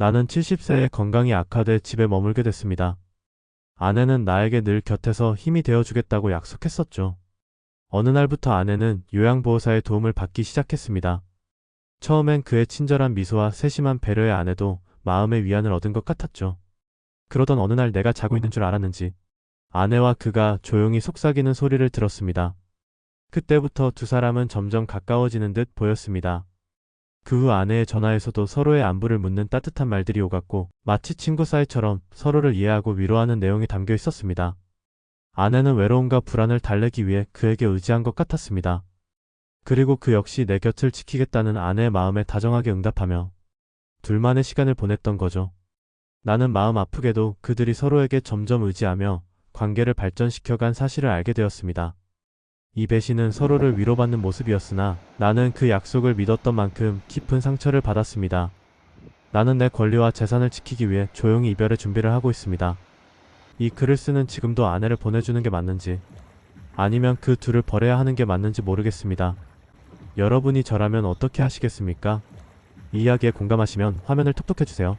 나는 70세에 건강이 악화돼 집에 머물게 됐습니다. 아내는 나에게 늘 곁에서 힘이 되어주겠다고 약속했었죠. 어느 날부터 아내는 요양보호사의 도움을 받기 시작했습니다. 처음엔 그의 친절한 미소와 세심한 배려의 아내도 마음의 위안을 얻은 것 같았죠. 그러던 어느 날 내가 자고 있는 줄 알았는지 아내와 그가 조용히 속삭이는 소리를 들었습니다. 그때부터 두 사람은 점점 가까워지는 듯 보였습니다. 그 후 아내의 전화에서도 서로의 안부를 묻는 따뜻한 말들이 오갔고 마치 친구 사이처럼 서로를 이해하고 위로하는 내용이 담겨 있었습니다. 아내는 외로움과 불안을 달래기 위해 그에게 의지한 것 같았습니다. 그리고 그 역시 내 곁을 지키겠다는 아내의 마음에 다정하게 응답하며 둘만의 시간을 보냈던 거죠. 나는 마음 아프게도 그들이 서로에게 점점 의지하며 관계를 발전시켜간 사실을 알게 되었습니다. 이 배신은 서로를 위로받는 모습이었으나 나는 그 약속을 믿었던 만큼 깊은 상처를 받았습니다. 나는 내 권리와 재산을 지키기 위해 조용히 이별의 준비를 하고 있습니다. 이 글을 쓰는 지금도 아내를 보내주는 게 맞는지 아니면 그 둘을 버려야 하는 게 맞는지 모르겠습니다. 여러분이 저라면 어떻게 하시겠습니까? 이 이야기에 공감하시면 화면을 톡톡해주세요.